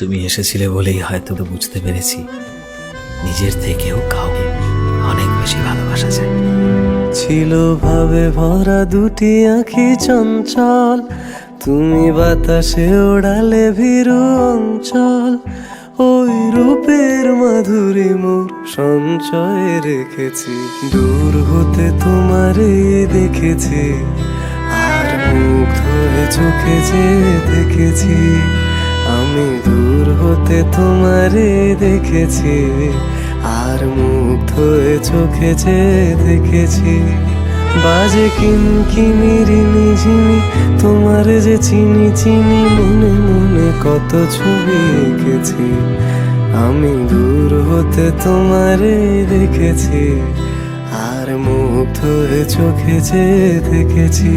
তুমি এসেছিলে বলেই হয়তো তো বুঝতে পেরেছি। নিজের থেকেও কাউকে অনেক বেশি ভালোবাসা যায়। ছিল ভাবে ভরা দুটি আঁখি চঞ্চল, তুমি বাতাসে ওড়ালে ভীরু অঞ্চল। ওই রূপের মাধুরী মোর সঞ্চয়ে রেখেছি, দূর হতে তোমারে দেখেছি। আর মুখ ধরে চোখে যে দেখেছি, আমি দূর তোমারে দেখেছি, আর মুগ্ধ হয়ে চোখে যে দেখেছি। বাজে কিন কিনিরি নিঝিনি তোমার যে চিনি চিনি, মনে মনে কত ছবি এঁকেছি। আমি দূর হতে তোমারে দেখেছি, আর মুগ্ধ হয়ে চোখে যে দেখেছি।